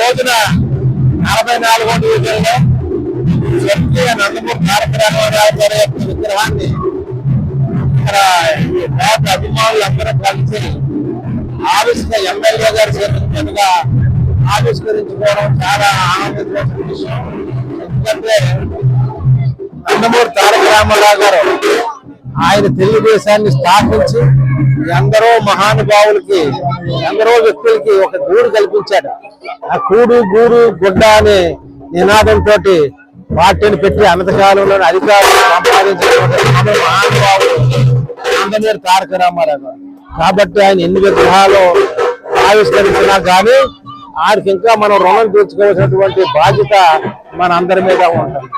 రోజున నలభై నాలుగో డివిజన్లో స్వర్గీయ నందమూరి తారక రామారావు గారి యొక్క విగ్రహాన్ని ఇక్కడ ఈ పేద అభిమానులందరూ కలిసి ఆవిష్క ఎమ్మెల్యే గారి చేతుల ఆవిష్కరించుకోవడం చాలా ఆనందించిన విషయం. ఎందుకంటే నందమూరి తారక రామారావు గారు ఆయన తెలుగుదేశాన్ని స్థాపించి ఎందరో మహానుభావులకి ఎందరో వ్యక్తులకి ఒక గూడు కల్పించాడు. ఆ కూడు గూడు గుడ్డ అనే నినాదంతో పార్టీని పెట్టి అనంతకాలంలో అధికారులు సంపాదించినటువంటి మహానుభావులు నందమూరి తారక రామారావు కాబట్టి ఆయన ఎన్ని విగ్రహాలు ఆవిష్కరించినా కానీ ఆయనకి ఇంకా మనం రుణం తీర్చుకోవాల్సినటువంటి బాధ్యత మన అందరి మీద ఉంటుంది.